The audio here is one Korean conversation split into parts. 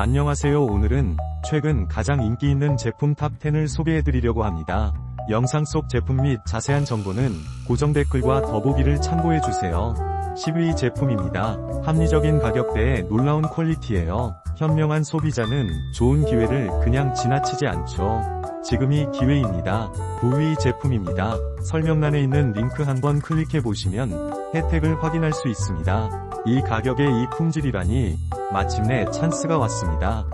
안녕하세요 오늘은 최근 가장 인기 있는 제품 탑10을 소개해드리려고 합니다. 영상 속 제품 및 자세한 정보는 고정 댓글과 더보기를 참고해주세요. 10위 제품입니다. 합리적인 가격대에 놀라운 퀄리티예요. 현명한 소비자는 좋은 기회를 그냥 지나치지 않죠. 지금이 기회입니다. 9위 제품입니다. 설명란에 있는 링크 한번 클릭해보시면 혜택을 확인할 수 있습니다. 이 가격에 이 품질이라니 마침내 찬스가 왔습니다.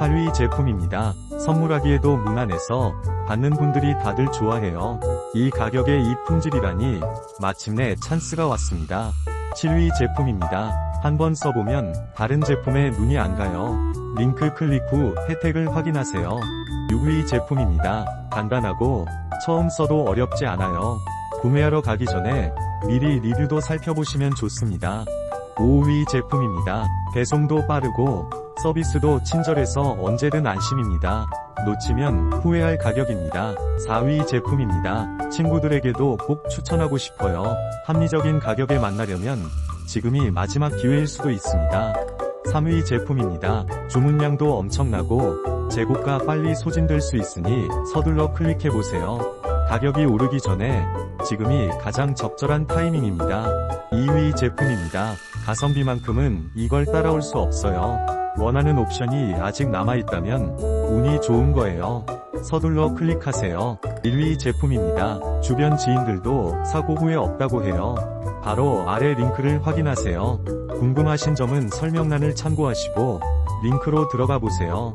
8위 제품입니다. 선물하기에도 무난해서 받는 분들이 다들 좋아해요. 이 가격에 이 품질이라니 마침내 찬스가 왔습니다. 7위 제품입니다. 한번 써보면 다른 제품에 눈이 안 가요. 링크 클릭 후 혜택을 확인하세요. 6위 제품입니다. 간단하고 처음 써도 어렵지 않아요. 구매하러 가기 전에 미리 리뷰도 살펴보시면 좋습니다. 5위 제품입니다. 배송도 빠르고 서비스도 친절해서 언제든 안심입니다. 놓치면 후회할 가격입니다. 4위 제품입니다. 친구들에게도 꼭 추천하고 싶어요. 합리적인 가격에 만나려면 지금이 마지막 기회일 수도 있습니다. 3위 제품입니다. 주문량도 엄청나고 재고가 빨리 소진될 수 있으니 서둘러 클릭해보세요. 가격이 오르기 전에 지금이 가장 적절한 타이밍입니다. 2위 제품입니다. 가성비만큼은 이걸 따라올 수 없어요. 원하는 옵션이 아직 남아있다면 운이 좋은 거예요. 서둘러 클릭하세요. 1위 제품입니다. 주변 지인들도 사고 후에 없다고 해요. 바로 아래 링크를 확인하세요. 궁금하신 점은 설명란을 참고하시고 링크로 들어가 보세요.